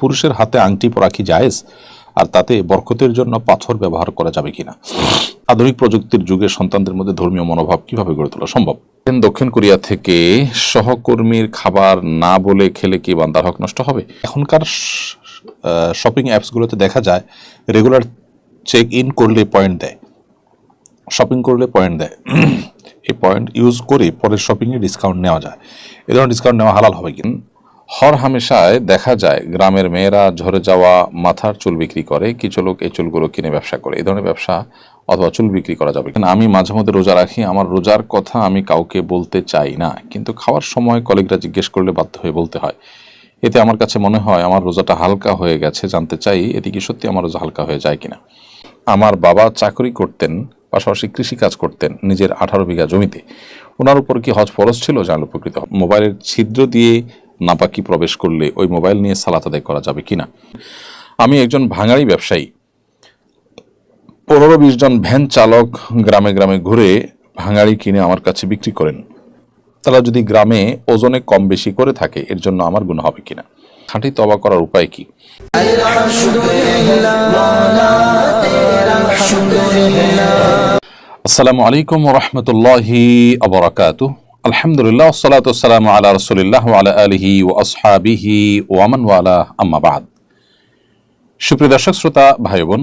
পুরুষের হাতে আংটি পরা কি জায়েজ? আর তাতে বরকতের জন্য পাথর ব্যবহার করা যাবে কিনা? আধুনিক প্রযুক্তির যুগে সন্তানদের মধ্যে ধর্মীয় মনোভাব কীভাবে গড়ে তোলা সম্ভব? দক্ষিণ কোরিয়া থেকে সহকর্মীর খাবার না বলে খেলে কি বান্দার হক নষ্ট হবে? এখনকার শপিং অ্যাপসগুলোতে দেখা যায়, রেগুলার চেক ইন করলে পয়েন্ট দেয়। শপিং করলে পয়েন্ট দেয়। এই পয়েন্ট ইউজ করে পরের শপিংয়ে ডিসকাউন্ট নেওয়া যায়। এ ধরনের ডিসকাউন্ট নেওয়া হালাল হবে কিনা হর হামেশায় দেখা যায়, গ্রামের মেয়েরা ঝরে যাওয়া মাথার চুল বিক্রি করে, কিছু লোক এই চুলগুলো কিনে ব্যবসা করে। এই ধরনের ব্যবসা অথবা চুল বিক্রি করা যাবে কিন্তু আমি মাঝে মধ্যে রোজা রাখি, আমার রোজার কথা আমি কাউকে বলতে চাই না। কিন্তু খাওয়ার সময় কলিগরা জিজ্ঞেস করলে বাধ্য হয়ে বলতে হয়। এতে আমার কাছে মনে হয় আমার রোজাটা হালকা হয়ে গেছে, জানতে চাই এতে কি সত্যি আমার রোজা হালকা হয়ে যায় কিনা। আমার বাবা চাকরি করতেন, পাশাপাশি কৃষি কাজ করতেন নিজের আঠারো বিঘা জমিতে। ওনার উপর কি হজ ফরজ ছিল? জানলে উপকৃত মোবাইলের ছিদ্র দিয়ে নাপাকি প্রবেশ করলে ওই মোবাইল নিয়ে সালাত আদায় করা যাবে কিনা? আমি একজন ভাঙাড়ি ব্যবসায়ী। পনেরো বিশ জন ভ্যান চালক গ্রামে গ্রামে ঘুরে ভাঙাড়ি কিনে আমার কাছে বিক্রি করেন। তারা যদি গ্রামে ওজনে কম বেশি করে থাকে, এর জন্য আমার গুণ হবে কিনা? খাঁটি তবা করার উপায় কি? আসসালামু আলাইকুম রহমতুল্লাহি আবরাকাতু আলহামদুলিল্লাহ সালাতাম আলা রসুলিল্লাহ আলা আলহি ও আসহাবিহি ওয়ামান ওয়ালা, আম্মা বাদ। সুপ্রিয় দর্শক, শ্রোতা ভাই বোন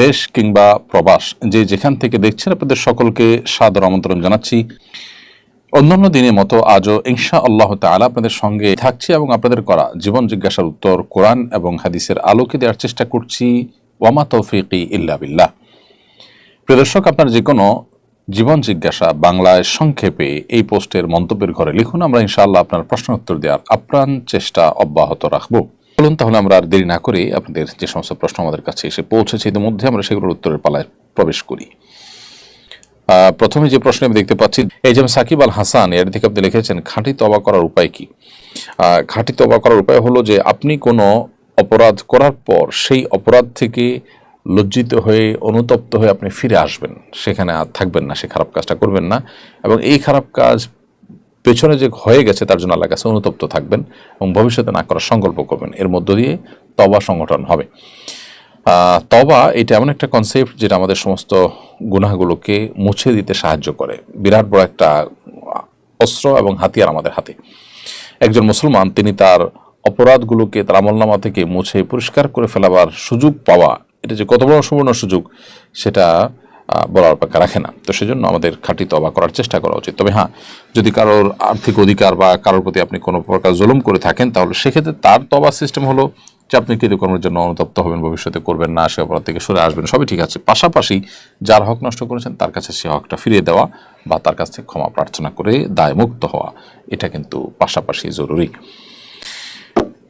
দেশ কিংবা প্রবাস, যে যেখান থেকে দেখছেন আপনাদের সকলকে সাদর আমন্ত্রণ জানাচ্ছি। অন্যান্য দিনের মতো আজও ইনশা আল্লাহ তালা আপনাদের সঙ্গে থাকছি এবং আপনাদের করা জীবন জিজ্ঞাসার উত্তর, কোরআন এবং হাদিসের আলোকে দেওয়ার চেষ্টা করছি। ওয়ামা তৌফিকি ইল্লা বিল্লাহ। প্রিয় দর্শক, আপনার যে কোনো জীবন জিজ্ঞাসা বাংলায় সংক্ষেপে এই পোস্টের মন্তব্যের ঘরে লিখুন। আমরা ইনশাআল্লাহ আপনার প্রশ্ন উত্তর দেওয়ার আপ্রাণ চেষ্টা অব্যাহত রাখব। বলুন তাহলে আমরা আর দেরি না করে আপনাদের যে সমস্ত প্রশ্ন আমাদের কাছে এসে পৌঁছেছে, ইতিমধ্যে আমরা সেগুলোর উত্তরের পালায় প্রবেশ করি। প্রথমে যে প্রশ্ন আমি দেখতে পাচ্ছি, এই যেমন সাকিব আল হাসান, এর থেকে আপনি লিখেছেন, খাঁটি তবা করার উপায় কি? খাঁটি তবা করার উপায় হলো যে, আপনি কোনো অপরাধ করার পর সেই অপরাধ থেকে লজ্জিত হয়ে, অনুতপ্ত হয়ে আপনি ফিরে আসবেন। সেখানে আর থাকবেন না, সে খারাপ কাজটা করবেন না। এবং এই খারাপ কাজ পেছনে যে হয়ে গেছে, তার জন্য আল্লাহ কাছে অনুতপ্ত থাকবেন এবং ভবিষ্যতে না করার সংকল্প করবেন। এর মধ্য দিয়ে তবা সংগঠন হবে। তবা এটা এমন একটা কনসেপ্ট যেটা আমাদের সমস্ত গুনাহগুলোকে মুছে দিতে সাহায্য করে। বিরাট বড় একটা অস্ত্র এবং হাতিয়ার আমাদের হাতে। একজন মুসলমান, তিনি তার অপরাধগুলোকে তার আমলনামা থেকে মুছে, পরিষ্কার করে ফেলাবার সুযোগ পাওয়া এটা যে কত বড় সুবর্ণ সুযোগ, সেটা বলার অপেক্ষা রাখে না। তো সেজন্য আমাদের খাঁটি তবা করার চেষ্টা করা উচিত। তবে হ্যাঁ যদি কারোর আর্থিক অধিকার বা কারোর প্রতি আপনি কোনো প্রকার জুলুম করে থাকেন, তাহলে সেক্ষেত্রে তার তবা সিস্টেম হলো যে আপনি কৃতকর্মের জন্য অনুতপ্ত হবেন, ভবিষ্যতে করবেন না, সে অপরাধ থেকে সরে আসবেন, সবই ঠিক আছে। পাশাপাশি যার হক নষ্ট করেছেন, তার কাছে সে হকটা ফিরিয়ে দেওয়া বা তার কাছ থেকে ক্ষমা প্রার্থনা করে দায়মুক্ত হওয়া, এটা কিন্তু পাশাপাশি জরুরি।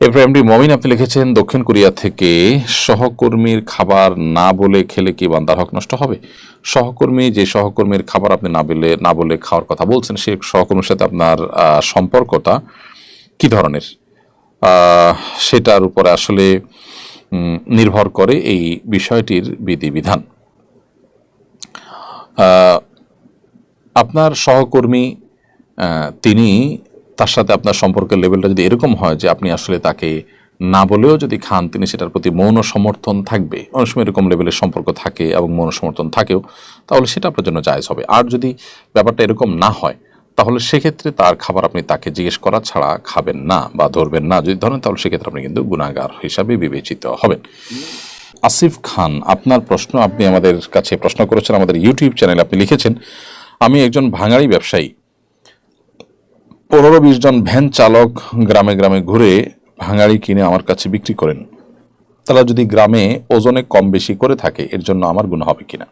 এরপরে এমডি মমিন, আপনি লিখেছেন, দক্ষিণ কোরিয়া থেকে সহকর্মীর খাবার না বলে খেলে কি বান্দার হক নষ্ট হবে? সহকর্মী, যে সহকর্মীর খাবার আপনি না বলে না বলে খাওয়ার কথা বলছেন সেই সহকর্মীর সাথে আপনার সম্পর্কটা কি ধরনের? সেটার উপরে আসলে নির্ভর করে এই বিষয়টির বিধিবিধান। আপনার সহকর্মী তিনি তার সাথে আপনার সম্পর্কের লেভেলটা যদি এরকম হয় যে আপনি আসলে তাকে না বলেও যদি খান, তিনি সেটার প্রতি মৌন সমর্থন থাকবে। অনেক সময় এরকম লেভেলের সম্পর্ক থাকে এবং মৌন সমর্থন থাকেও। তাহলে সেটা আপনার জন্য জায়জ হবে। আর যদি ব্যাপারটা এরকম না হয়, তাহলে সেক্ষেত্রে তার খাবার আপনি তাকে জিজ্ঞেস করা ছাড়া খাবেন না বা ধরবেন না। যদি ধরেন, তাহলে সেক্ষেত্রে আপনি কিন্তু গুণাগার হিসাবে বিবেচিত হবেন। আসিফ খান, আপনার প্রশ্ন আপনি আমাদের কাছে প্রশ্ন করেছেন, আমাদের ইউটিউব চ্যানেলে আপনি লিখেছেন, আমি একজন ভাঙাড়ি ব্যবসায়ী। পনেরো বিশ জন ভ্যান চালক গ্রামে গ্রামে ঘুরে ভাঙাড়ি কিনে আমার কাছে বিক্রি করেন। তারা যদি গ্রামে ওজনে কম বেশি করে থাকে, এর জন্য আমার গুণ হবে কিনা?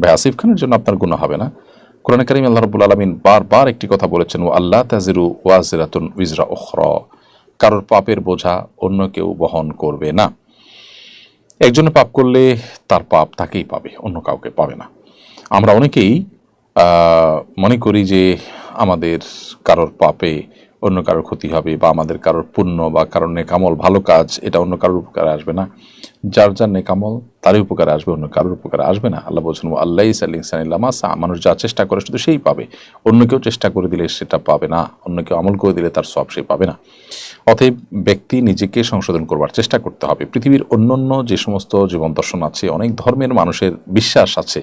ভাই আসিফ খানের জন্য আপনার গুণ হবে না? কোরআন করিম আল্লাহ রবুল আলমিন বারবার একটি কথা বলেছেন ও আল্লাহ তাজিরু ওয়াজিরাতুন উইজরা ওখর কারোর পাপের বোঝা অন্য কেউ বহন করবে না। একজনে পাপ করলে তার পাপ তাকেই পাবে, অন্য কাউকে পাবে না। আমরা অনেকেই মনে করি যে আমাদের কারোর পাপে অন্য কারোর ক্ষতি হবে বা আমাদের কারোর পুণ্য বা কারোর নেকামল ভালো কাজ, এটা অন্য কারোর উপকারে আসবে না। যার যার নেকামল, তারই উপকারে আসবে, অন্য কারোর উপকারে আসবে না। আল্লাহ বলছেন আল্লাহ সাল্লিসানিল্লামাসা মানুষ যা চেষ্টা করে শুধু সেই পাবে। অন্য কেউ চেষ্টা করে দিলে সেটা পাবে না। অন্য কেউ আমল করে দিলে তার সব সে পাবে না। অতএব ব্যক্তি নিজেকে সংশোধন করবার চেষ্টা করতে হবে। পৃথিবীর অন্যান্য যে সমস্ত জীবন দর্শন আছে, অনেক ধর্মের মানুষের বিশ্বাস আছে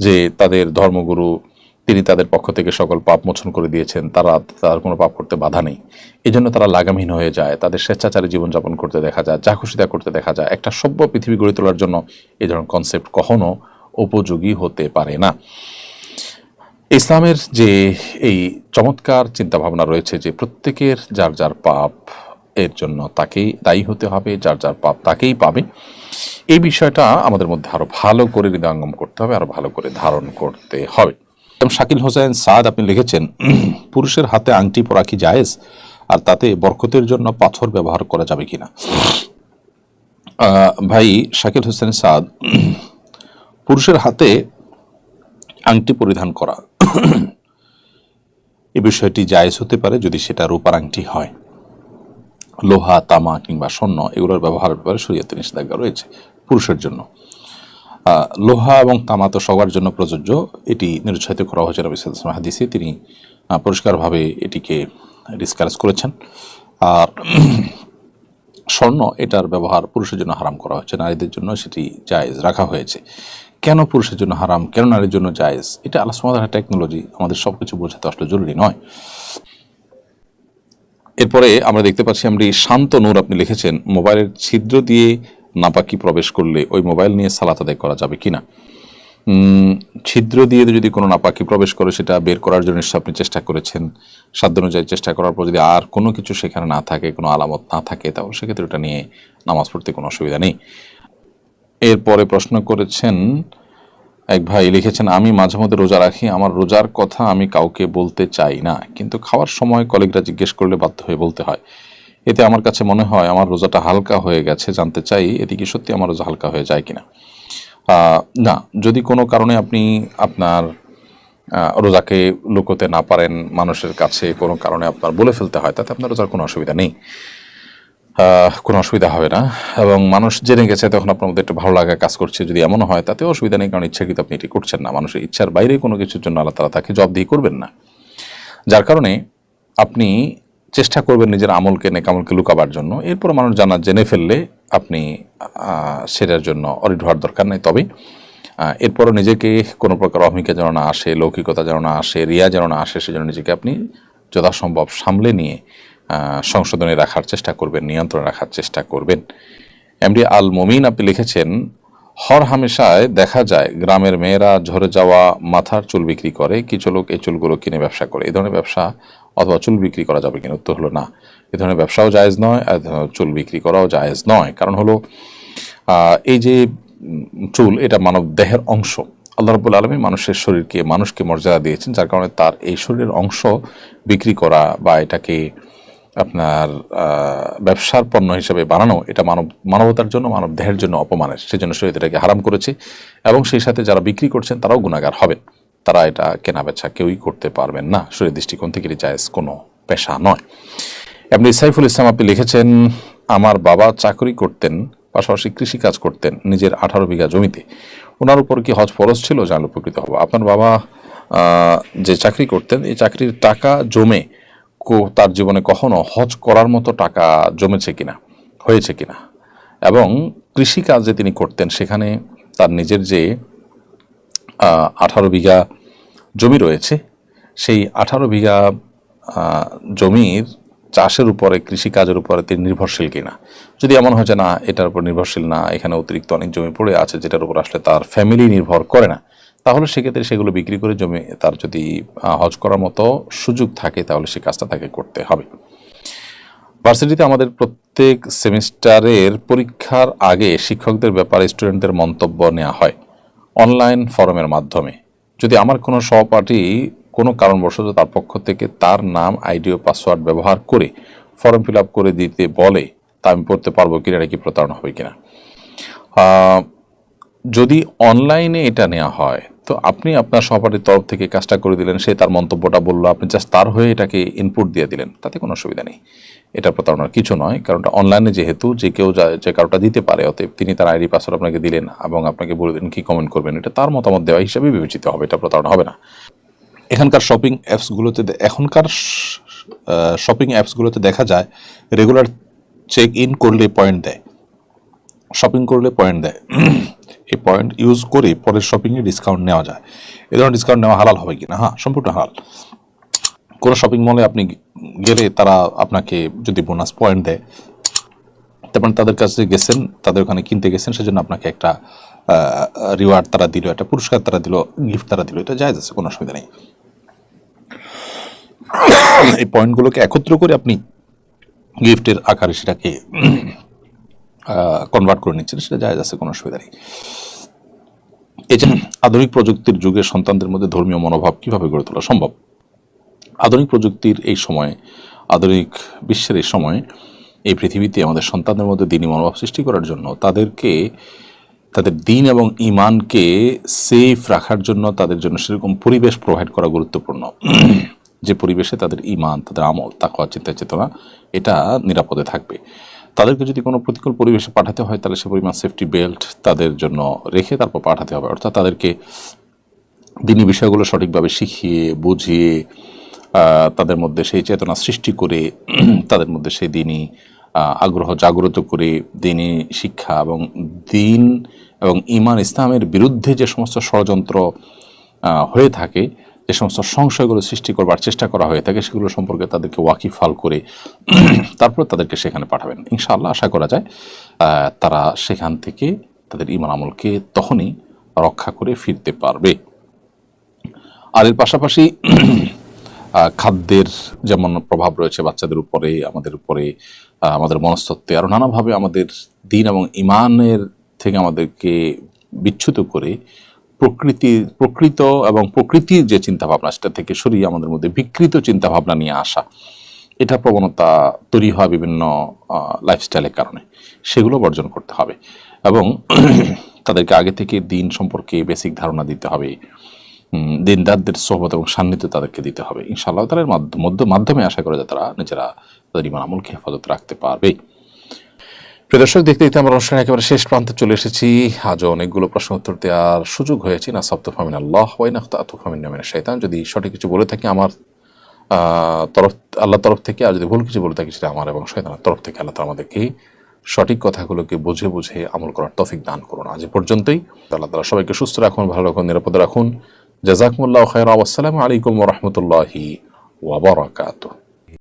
যে তাদের ধর্মগুরু তিনি তাদের পক্ষ থেকে সকল পাপ মোচন করে দিয়েছেন। তারা, তার কোনো পাপ করতে বাধা নেই। এই জন্য তারা লাগামহীন হয়ে যায়। তাদের স্বেচ্ছাচারী জীবনযাপন করতে দেখা যায়, যা খুশি তা করতে দেখা যায়। একটা সভ্য পৃথিবী গড়ে তোলার জন্য এই ধরনের কনসেপ্ট কখনো উপযোগী হতে পারে না। ইসলামের যে এই চমৎকার চিন্তাভাবনা রয়েছে যে প্রত্যেকের যার যার পাপ এর জন্য তাকেই দায়ী হতে হবে, যার যার পাপ তাকেই পাবে। এই বিষয়টা আমাদের মধ্যে আরও ভালো করে হৃদয়ঙ্গম করতে হবে আরও ভালো করে ধারণ করতে হবে। এবং শাকিল হোসেন, সাদ আপনি লিখেছেন, পুরুষের হাতে আংটি পরা কি জায়েজ? আর তাতে বরকতের জন্য পাথর ব্যবহার করা যাবে কিনা? ভাই, শাকিল হোসেন, সাদ, পুরুষের হাতে আংটি পরিধান করা এ বিষয়টি জায়েজ হতে পারে যদি সেটা রূপার আংটি হয়। লোহা, তামা কিংবা স্বর্ণ, এগুলোর ব্যবহারের ব্যাপারে শরীয়তে নিষেধাজ্ঞা রয়েছে পুরুষের জন্য। লোহা এবং তামা তো সবার জন্য প্রযোজ্য। এটি নিরুৎসাহিত করা হয়েছে রবি সাল্লাম হাদিসে। তিনি পরিষ্কারভাবে এটিকে ডিসকারেজ করেছেন। আর স্বর্ণ, এটার ব্যবহার পুরুষের জন্য হারাম করা হয়েছে, নারীদের জন্য সেটি জায়েজ রাখা হয়েছে। কেন পুরুষের জন্য হারাম? কেন নারীর জন্য জায়েজ? এটা আল্লাহ সুমাদার টেকনোলজি আমাদের সব কিছু বোঝাতে আসলে জরুরি নয়। এরপরে আমরা দেখতে পাচ্ছি আমরা শান্ত নূর আপনি লিখেছেন, মোবাইলের ছিদ্র দিয়ে নাপাকি প্রবেশ করলে ওই মোবাইল নিয়ে সালাত আদায় করা যাবে কিনা ছিদ্র দিয়ে যদি কোনো নাপাকি প্রবেশ করে, সেটা বের করার জন্য নিশ্চয়ই আপনি চেষ্টা করেছেন। সাধ্য অনুযায়ী চেষ্টা করার পর যদি আর কোনো কিছু সেখানে না থাকে, কোনো আলামত না থাকে, তাহলে সেক্ষেত্রে ওটা নিয়ে নামাজ পড়তে কোনো অসুবিধা নেই। এরপরে প্রশ্ন করেছেন, এক ভাই লিখেছেন, আমি মাঝে মধ্যে রোজা রাখি, আমার রোজার কথা আমি কাউকে বলতে চাই না, কিন্তু খাওয়ার সময় কলিগরা জিজ্ঞেস করলে বাধ্য হয়ে বলতে হয়। এতে আমার কাছে মনে হয় আমার রোজাটা হালকা হয়ে গেছে, জানতে চাই এতে কি সত্যি আমার রোজা হালকা হয়ে যায় কিনা। না, যদি কোনো কারণে আপনি আপনার রোজাকে লুকোতে না পারেন মানুষের কাছে, কোনো কারণে আপনার বলে ফেলতে হয়, তাতে আপনার রোজার কোনো অসুবিধা নেই। কোনো অসুবিধা হবে না। এবং মানুষ জেনে গেছে, তখন আপনার মধ্যে একটু ভালো লাগা কাজ করছে, যদি এমন হয়, তাতেও অসুবিধা নেই, কারণ ইচ্ছাকৃত আপনি এটি করছেন না। মানুষের ইচ্ছার বাইরে কোনো কিছুর জন্য আল্লাহ তালা তাকে জবাবদিহি করবেন না। যার কারণে আপনি চেষ্টা করবেন নিজের আমলকে নেকামলকে লুকাবার জন্য। এরপর মানুষ জানা জেনে ফেললে আপনি সেটার জন্য অরিড হওয়ার দরকার নেই। তবে এরপরও নিজেকে কোনো প্রকার অহমিকা যেন না আসে, লৌকিকতা যেন না আসে, রিয়া যেন না আসে, সেজন্য নিজেকে আপনি যথাসম্ভব সামলে নিয়ে সংশোধনে রাখার চেষ্টা করবেন, নিয়ন্ত্রণে রাখার চেষ্টা করবেন। এমডি আল মমিন আপনি লিখেছেন হর হামেশায় দেখা যায়, গ্রামের মেয়েরা ঝরে যাওয়া মাথার চুল বিক্রি করে, কিছু লোক এই চুলগুলো কিনে ব্যবসা করে। এই ধরনের ব্যবসা অথবা চুল বিক্রি করা যাবে কিনা? উত্তর হলো না। এই ধরনের ব্যবসাও জায়েজ নয়, আর চুল বিক্রি করাও জায়েজ নয়। কারণ হলো এই যে চুল, এটা মানব দেহের অংশ। আল্লাহ রবুল আলমী মানুষের শরীরকে, মানুষকে মর্যাদা দিয়েছেন, যার কারণে তার এই শরীরের অংশ বিক্রি করা বা এটাকে আপনার ব্যবসার পণ্য হিসেবে বানানো, এটা মানব, মানবতার জন্য, মানব দেহের জন্য অপমানের, সেজন্য শরীর এটাকে হারাম করেছে। এবং সেই সাথে যারা বিক্রি করছেন, তারাও গুণাগার হবেন তারা এটা কেনা বেচা কেউই করতে পারবেন না। শরীর দৃষ্টিকোণ থেকে জায়েজ কোনো পেশা নয়। এমনি সাইফুল ইসলাম আপনি লিখেছেন, আমার বাবা চাকরি করতেন, পাশাপাশি কৃষি কাজ করতেন, নিজের আঠারো বিঘা জমিতে। ওনার উপর কি হজ ফরজ ছিল? জানলে উপকৃত হব। আপনার বাবা যে চাকরি করতেন, এই চাকরির টাকা জমে তার জীবনে কখনো হজ করার মতো টাকা জমেছে কিনা, হয়েছে কিনা? এবং কৃষি কাজ যে তিনি করতেন, সেখানে তার নিজের যে আঠারো বিঘা জমি রয়েছে, সেই আঠারো বিঘা জমির চাষের উপরে, কৃষিকাজের উপরে তিনি নির্ভরশীল কিনা? যদি এমন হয় না, এটার উপর নির্ভরশীল না, এখানে অতিরিক্ত অনেক জমি পড়ে আছে, যেটার উপর আসলে তার ফ্যামিলি নির্ভর করে না তাহলে সেক্ষেত্রে সেগুলো বিক্রি করে জমি তার যদি হজ করার মতো সুযোগ থাকে, তাহলে সে কাজটা তাকে করতে হবে। ভার্সিটিতে আমাদের প্রত্যেক সেমিস্টারের পরীক্ষার আগে শিক্ষকদের ব্যাপারে স্টুডেন্টদের মন্তব্য নেওয়া হয় অনলাইন ফরমের মাধ্যমে। যদি আমার কোনো সহপাঠী কোনো কারণবশত তার পক্ষ থেকে তার নাম আইডি ও পাসওয়ার্ড ব্যবহার করে ফর্ম ফিল করে দিতে বলে, তা আমি পড়তে পারব কিনা, এটা কি প্রতারণা হবে কিনা? যদি অনলাইনে এটা নেওয়া হয় তো আপনি আপনার সহপাঠীর তরফ থেকে কাজটা করে দিলেন, সে তার মন্তব্যটা বলল, আপনি জাস্ট তার হয়ে এটাকে ইনপুট দিয়ে দিলেন, তাতে কোনো অসুবিধা নেই। এটা প্রতারণার কিছু নয় কারণ অনলাইনে যেহেতু যে কেউ যা- কারোটা দিতে পারে, অতএব তিনি তার আইডি পাসওয়ার্ড আপনাকে দিলেন এবং আপনাকে বলে দিলেন কি কমেন্ট করবেন, এটা তার মতামত দেওয়া হিসাবে বিবেচিত হবে, এটা প্রতারণা হবে না। এখানকার শপিং অ্যাপসগুলোতে এখনকার শপিং অ্যাপসগুলোতে দেখা যায় রেগুলার চেক ইন করলে পয়েন্ট দেয়। শপিং করলে পয়েন্ট দেয়। এই পয়েন্ট ইউজ করে পরের শপিংয়ে ডিসকাউন্ট নেওয়া যায়। এ ধরনের ডিসকাউন্ট নেওয়া হালাল হবে কিনা? হ্যাঁ সম্পূর্ণ হালাল। কোনো শপিং মলে আপনি গেলে তারা আপনাকে যদি বোনাস পয়েন্ট দেয় তারপর তাদের কাছে গেছেন, তাদের ওখানে কিনতে গেছেন, সেজন্য আপনাকে একটা রিওয়ার্ড তারা দিল, একটা পুরস্কার তারা দিল গিফট তারা দিল, এটা যায় আছে, কোনো অসুবিধা নেই। এই পয়েন্টগুলোকে একত্র করে আপনি গিফটের আকারে সেটাকে কনভার্ট করে নিচ্ছেন সেটা জায়জ আছে, কোনো অসুবিধা নেই। এই আধুনিক প্রযুক্তির যুগে সন্তানদের মধ্যে ধর্মীয় মনোভাব কীভাবে গড়ে তোলা সম্ভব? আধুনিক প্রযুক্তির এই সময়ে, আধুনিক বিশ্বের এই সময়ে, এই পৃথিবীতে আমাদের সন্তানদের মধ্যে দিনই মনোভাব সৃষ্টি করার জন্য তাদেরকে, তাদের দিন এবং ইমানকে সেফ রাখার জন্য তাদের জন্য সেরকম পরিবেশ প্রোভাইড করা গুরুত্বপূর্ণ। যে পরিবেশে তাদের ইমান তাদের আমল, তাকওয়া, চিন্তা, চেতনা, এটা নিরাপদে থাকবে। তাদেরকে যদি কোনো প্রতিকূল পরিবেশে পাঠাতে হয়, তাহলে সে পরিমাণ সেফটি বেল্ট তাদের জন্য রেখে তারপর পাঠাতে হবে। অর্থাৎ তাদেরকে দিনী বিষয়গুলো সঠিকভাবে শিখিয়ে, বুঝিয়ে তাদের মধ্যে সেই চেতনা সৃষ্টি করে, তাদের মধ্যে সেই দিনই আগ্রহ জাগ্রত করে দিনী শিক্ষা এবং দিন এবং ইমান ইসলামের বিরুদ্ধে যে সমস্ত ষড়যন্ত্র হয়ে থাকে যে সমস্ত সংশয়গুলো সৃষ্টি করবার চেষ্টা করা হয়ে থাকে, সেগুলো সম্পর্কে তাদেরকে ওয়াকিফাল করে তারপর তাদেরকে সেখানে পাঠাবেন। ইনশাআল্লাহ আশা করা যায় তারা সেখান থেকে তাদের ইমান আমলকে তখনই রক্ষা করে ফিরতে পারবে। আর এর পাশাপাশি খাদ্যের যেমন প্রভাব রয়েছে বাচ্চাদের উপরে, আমাদের উপরে আমাদের মনস্তত্ত্বে আরও নানাভাবে আমাদের দিন এবং ইমানের থেকে আমাদেরকে বিচ্যুত করে প্রকৃতি, প্রকৃত এবং প্রকৃতির যে চিন্তাভাবনা, সেটা থেকে সরিয়ে আমাদের মধ্যে বিকৃত চিন্তাভাবনা নিয়ে আসা, এটা প্রবণতা তৈরি হয় বিভিন্ন লাইফস্টাইলের কারণে। সেগুলো বর্জন করতে হবে এবং তাদেরকে আগে থেকে দিন সম্পর্কে বেসিক ধারণা দিতে হবে। দিনদারদের সোহবত এবং সান্নিধ্য তাদেরকে দিতে হবে। ইনশাআল্লাহ তাদের মধ্য মাধ্যমে আশা করে যে তারা নিজেরা তাদের ইমান আমলকে হেফাজত রাখতে পারবে। দর্শক, দেখতে দেখতে আমরা অনুষ্ঠানের একেবারে শেষ প্রান্তে চলে এসেছি। আজও অনেকগুলো প্রশ্ন উত্তর দেওয়ার সুযোগ হয়েছে। না সপ্ত ফামিন আল্লাহ ওয়াই নাখতা আতু ফামিন নামিনা শৈতান যদি সঠিক কিছু বলে থাকি আমার তরফ আল্লাহ তরফ থেকে, আর যদি ভুল কিছু বলে থাকি সেটা আমার এবং শয়তানের তরফ থেকে আল্লাহ আমাদেরকে সঠিক কথাগুলোকে বুঝে বুঝে আমল করার তফিক দান করুন। আজ পর্যন্তই। আল্লাহ তালা সবাইকে সুস্থ রাখুন, ভালো রাখুন, নিরাপদে রাখুন। জাজাকুমুল্লাহ খায়রা আসসালামু আলাইকুম রহমতুল্লাহি ওয়াবারাকাতুহ